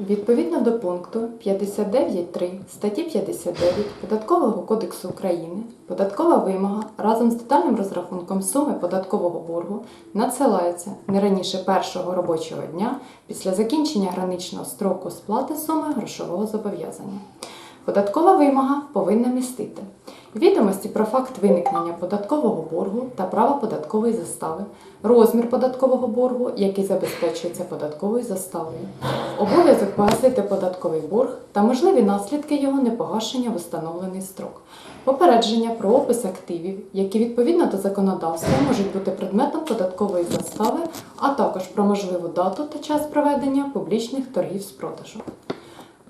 Відповідно до пункту 59.3 статті 59 Податкового кодексу України податкова вимога разом з детальним розрахунком суми податкового боргу надсилається не раніше першого робочого дня після закінчення граничного строку сплати суми грошового зобов'язання. Податкова вимога повинна містити відомості про факт виникнення податкового боргу та права податкової застави, розмір податкового боргу, який забезпечується податковою заставою, обов'язок погасити податковий борг та можливі наслідки його непогашення в установлений строк, попередження про опис активів, які відповідно до законодавства можуть бути предметом податкової застави, а також про можливу дату та час проведення публічних торгів з продажу.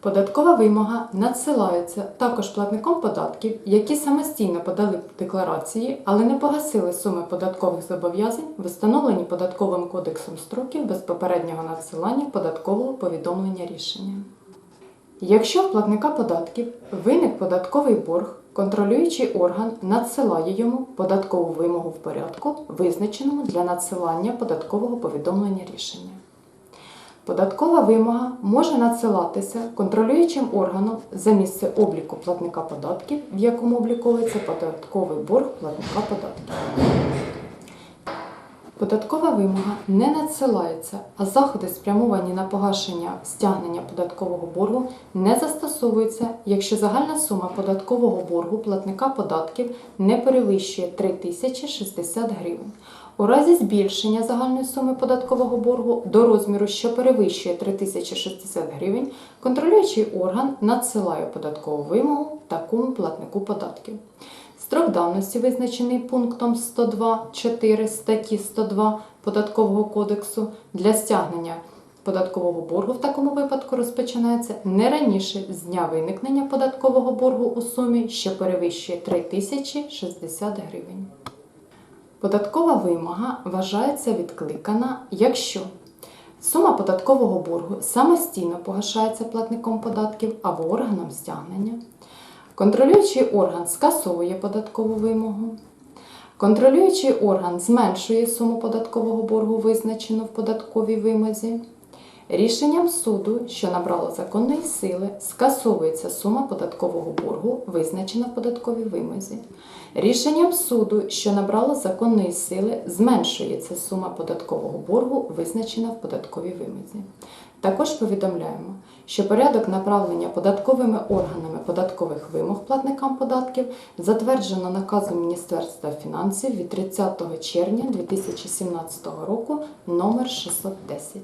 Податкова вимога надсилається також платником податків, які самостійно подали декларації, але не погасили суми податкових зобов'язань, встановлені податковим кодексом строків без попереднього надсилання податкового повідомлення рішення. Якщо в платника податків виник податковий борг, контролюючий орган надсилає йому податкову вимогу в порядку, визначеному для надсилання податкового повідомлення рішення. Податкова вимога може надсилатися контролюючим органом за місце обліку платника податків, в якому обліковується податковий борг платника податків. Податкова вимога не надсилається, а заходи, спрямовані на погашення стягнення податкового боргу, не застосовуються, якщо загальна сума податкового боргу платника податків не перевищує 3060 гривень. У разі збільшення загальної суми податкового боргу до розміру, що перевищує 3060 гривень, контролюючий орган надсилає податкову вимогу такому платнику податків. Строк давності, визначений пунктом 102.4 статті 102 Податкового кодексу для стягнення податкового боргу в такому випадку розпочинається не раніше з дня виникнення податкового боргу у сумі, що перевищує 3060 гривень. Податкова вимога вважається відкликана, якщо сума податкового боргу самостійно погашається платником податків або органом стягнення, контролюючий орган скасовує податкову вимогу, контролюючий орган зменшує суму податкового боргу, визначену в податковій вимозі. Рішенням суду, що набрало законної сили, скасовується сума податкового боргу, визначена в податковій вимозі. Рішенням суду, що набрало законної сили, зменшується сума податкового боргу, визначена в податковій вимозі. Також повідомляємо, що порядок направлення податковими органами податкових вимог платникам податків затверджено наказом Міністерства фінансів від 30 червня 2017 року номер 610.